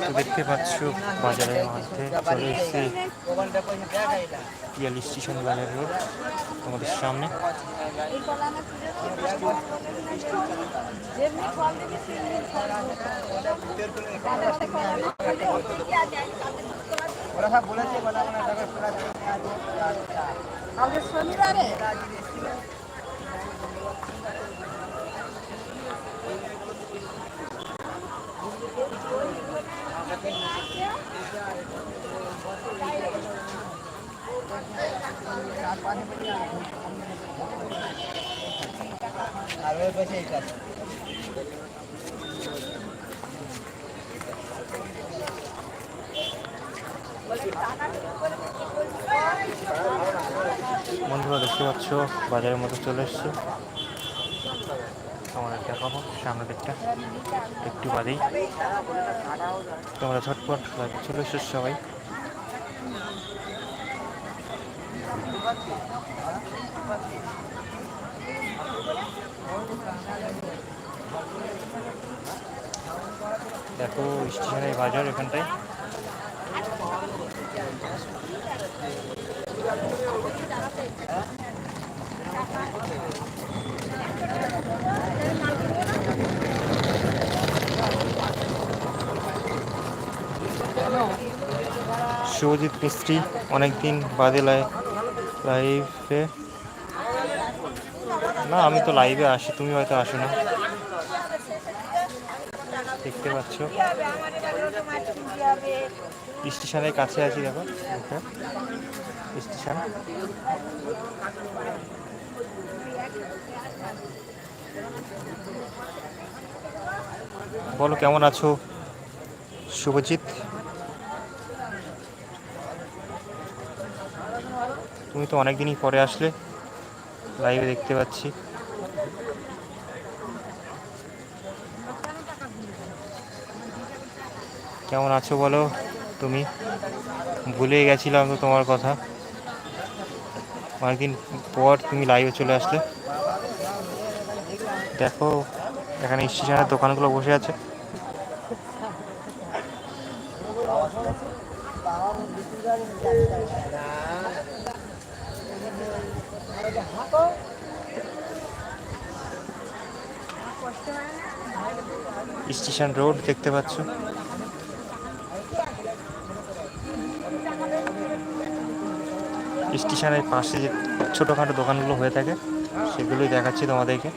তো দেখতে পাচ্ছ বাজারের মধ্যে চলে এসেছি পিয়ালি স্টেশন বাজার রোড আমাদের সামনে। বলেছে বন্ধুরা, দেখতে পাচ্ছ, বাজারের মধ্যে চলে এসছে। আমাদের দেখাবো, সামনের দিকটা। একটু বাদেই। তোমরা ঝটপট চলে এসছো সবাই। দেখো স্টেশনের বাজার এখানটায়। শুভজিৎ মিস্ত্রি অনেকদিন বাদে লাই- লাইভে না, আমি তো লাইভে আসি, তুমি হয়তো আসো না। দেখতে পাচ্ছ। স্টেশনের কাছে আছি, দেখো। স্টেশন। বলো, কেমন আছো? শুভজিৎ? তুমি তো অনেক দিনই পরে আসলে। লাইভে দেখতে পাচ্ছি। কেমন আছো বলো তুমি? ভুলে গেছিলাম তো তোমার কথা। অনেকদিন পর তুমি লাইভে চলে আসলে। দেখো, এখানে স্টেশনের দোকানগুলো বসে আছে। স্টেশন রোড দেখতে পাচ্ছ। স্টেশনের পাশে যে ছোটোখাটো দোকানগুলো হয়ে থাকে, সেগুলোই দেখাচ্ছি তোমাদেরকে।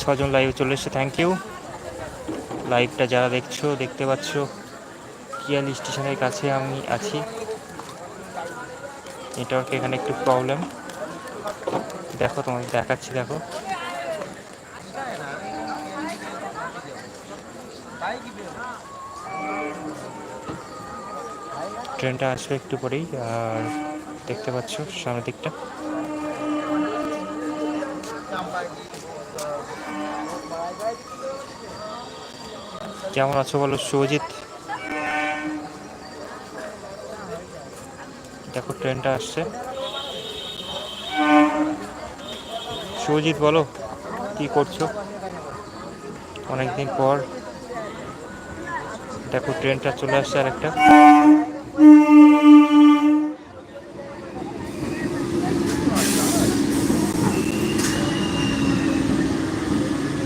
ছজন লাইভে চলে এসছে থ্যাংক ইউ লাইভটা যারা দেখছ, দেখতে পাচ্ছ। কিয়াল স্টেশনের কাছে আমি আছি। নেটওয়ার্ক এখানে একটু প্রবলেম দেখো তোমাকে দেখাচ্ছি, দেখো। ট্রেনটা আসবে একটু পরেই, আর দেখতে পাচ্ছ সামনের দিকটা। কেমন আছো বলো শুভজিৎ দেখো, ট্রেনটা আসছে। শুভজিৎ বলো, কি করছ? অনেকদিন পর দেখো, ট্রেনটা চলে আসছে আরেকটা।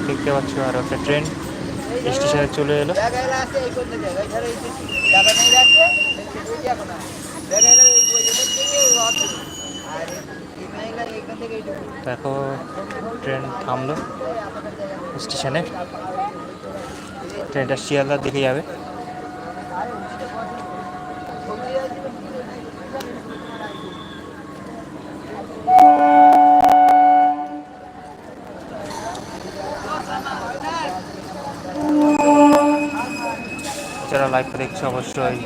দেখতে পাচ্ছ আর একটা ট্রেন স্টেশনে চলে এলো। দেখো ট্রেন থামলো স্টেশনে। ট্রেনটা শিয়ালদার দিকে যাবে। যারা লাইভটা দেখছ অবশ্যই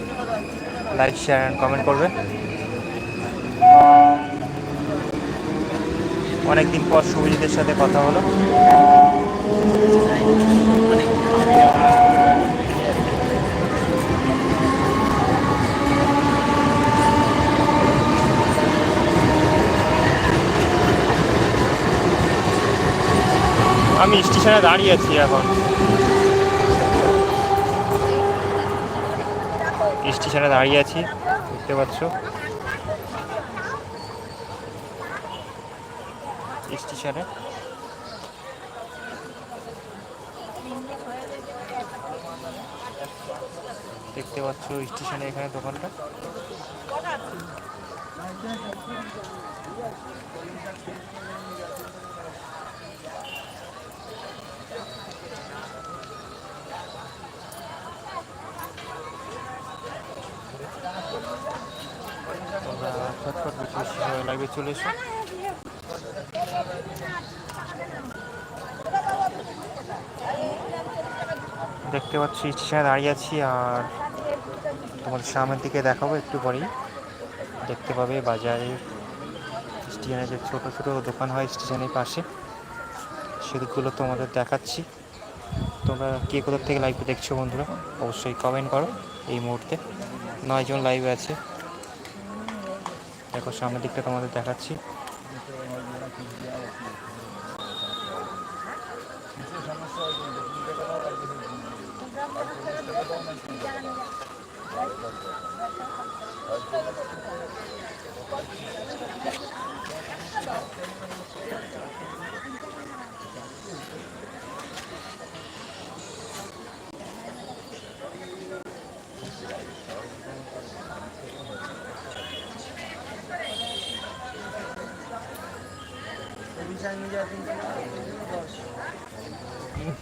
লাইক শেয়ার অ্যান্ড কমেন্ট করবে অনেকদিন পর শুভজিতের সাথে কথা হলো। আমি স্টেশনে দাঁড়িয়ে আছি এখন। স্টেশনে দাঁড়িয়ে আছি দেখতে পাচ্ছ। স্টেশনে। দেখতে পাচ্ছ স্টেশনে এখানে দোকানটা। চটপট বিশেষ লাইভে চলে এসো। দেখতে পাচ্ছি স্টেশনে দাঁড়িয়ে আছি, আর তোমাদের সামনের দিকে দেখাবো একটু পরেই। দেখতে পাবে বাজারের স্টেশনে যে ছোটো ছোটো দোকান হয় স্টেশনের পাশে, সেগুলো তোমাদের দেখাচ্ছি। তোমরা কে কোথার থেকে লাইভে দেখছ বন্ধুরা, অবশ্যই কমেন্ট করো এই মুহূর্তে। নয়জন লাইভে আছে। দেখো সামনের দিকটা তোমাদের দেখাচ্ছি।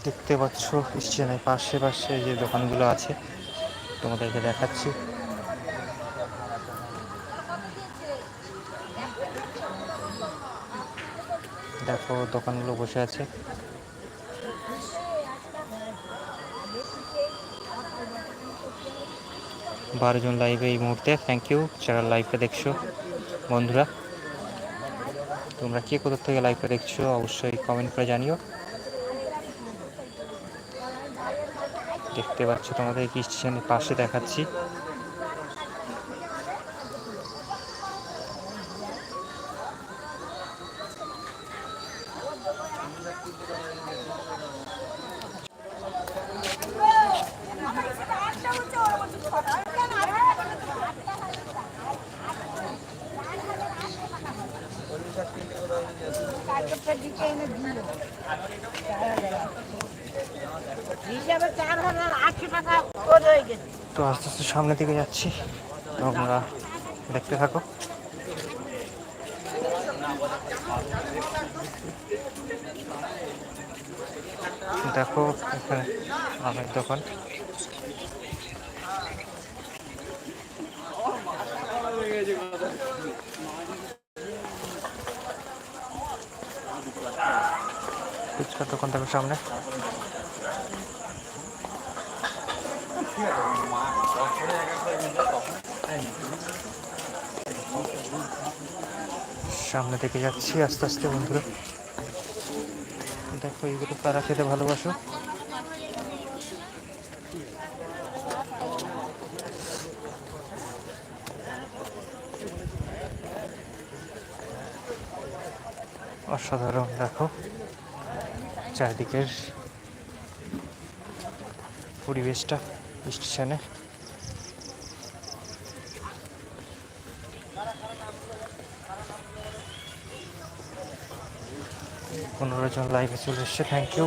দেখতে পাচ্ছ, স্টেশনের পাশে পাশে যে দোকানগুলো আছে, তোমাদেরকে দেখাচ্ছি। দেখো, দোকানগুলো বসে আছে। বারো জন লাইভে এই মুহূর্তে। থ্যাংক ইউ যারা লাইভটা দেখছ, বন্ধুরা। তোমরা কে কোথা থেকে লাইভটা দেখছ, অবশ্যই কমেন্ট করে জানিও। দেখতে পাচ্ছ তোমাদের স্টেশনের পাশে দেখাচ্ছি। তো আস্তে আস্তে সামনের দিকে যাচ্ছি। তোমরা দেখতে থাকো। দেখো এখানে আমের দোকান। দোকান দেখো সামনে। সামনে থেকে যাচ্ছি আস্তে আস্তে, বন্ধুরা। দেখো এইগুলো তারা খেতে ভালোবাসো। অসাধারণ, দেখো। চারিদিকের পরিবেশটা স্টেশনে। পনেরো জন লাইভে চলে এসছে থ্যাংক ইউ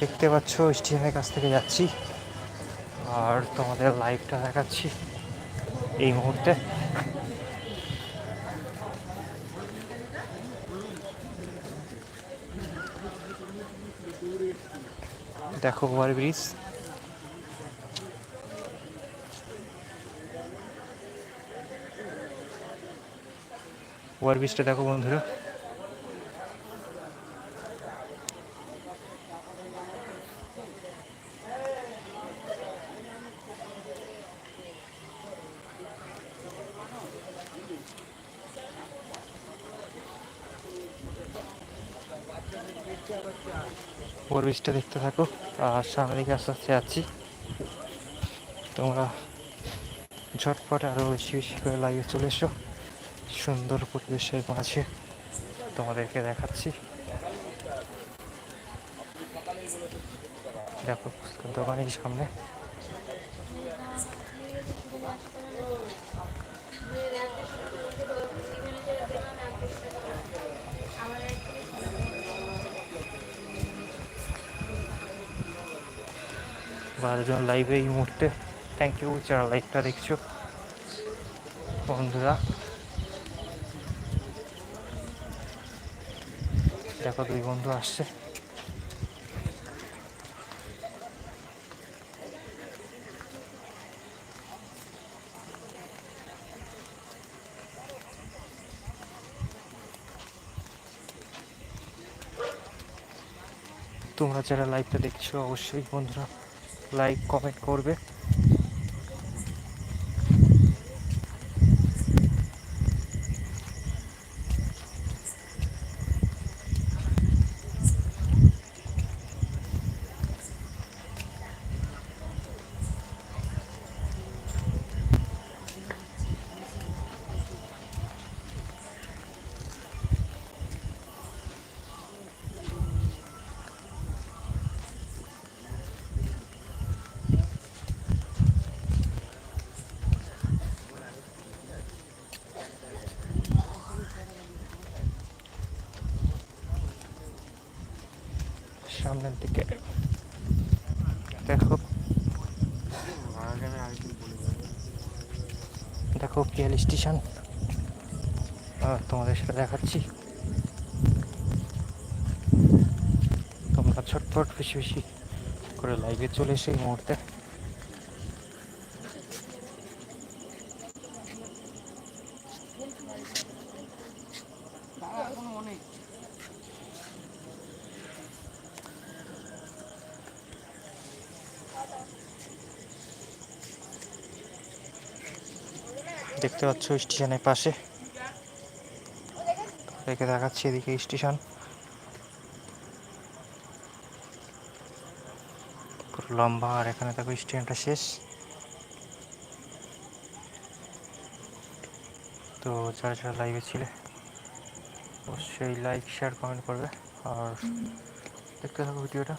দেখতে পাচ্ছ, স্টেশনের কাছ থেকে যাচ্ছি। আর তোমাদের লাইভটা দেখাচ্ছি এই মুহূর্তে। দেখো ওভার ব্রিজ। ওভার ব্রিজটা দেখো বন্ধুরা। ব্রিজটা দেখতে থাকো, আর সামনে দিকে আস্তে আস্তে যাচ্ছি। তোমরা ঝটপট আরও বেশি বেশি করে লাগিয়ে চলে এসো। সুন্দর পরিবেশের মাঝে তোমাদেরকে দেখাচ্ছি। দেখো, দোকানের সামনে। বারোজন লাইভে এই মুহূর্তে। থ্যাংক ইউ যারা লাইভটা দেখছ। বন্ধুরা। দেখো, দুই বন্ধু আসছে। তোমরা যারা লাইভটা দেখছ, অবশ্যই বন্ধুরা লাইক কমেন্ট করবে। দেখো। দেখো, পিএল স্টেশন। তোমাদের সাথে দেখাচ্ছি। তোমরা ছটফট বেশি বেশি করে লাইভে চলে এসে এই মুহূর্তে। দেখতে পাচ্ছ স্টেশনের পাশে। রেখে দেখাচ্ছি, এদিকে স্টেশন। পুরো লম্বা, আর এখানে দেখো স্টেশনটা শেষ। তো যারা যারা লাইভে ছিলে, অবশ্যই লাইক শেয়ার কমেন্ট করবে। আর দেখতে থাকো ভিডিওটা।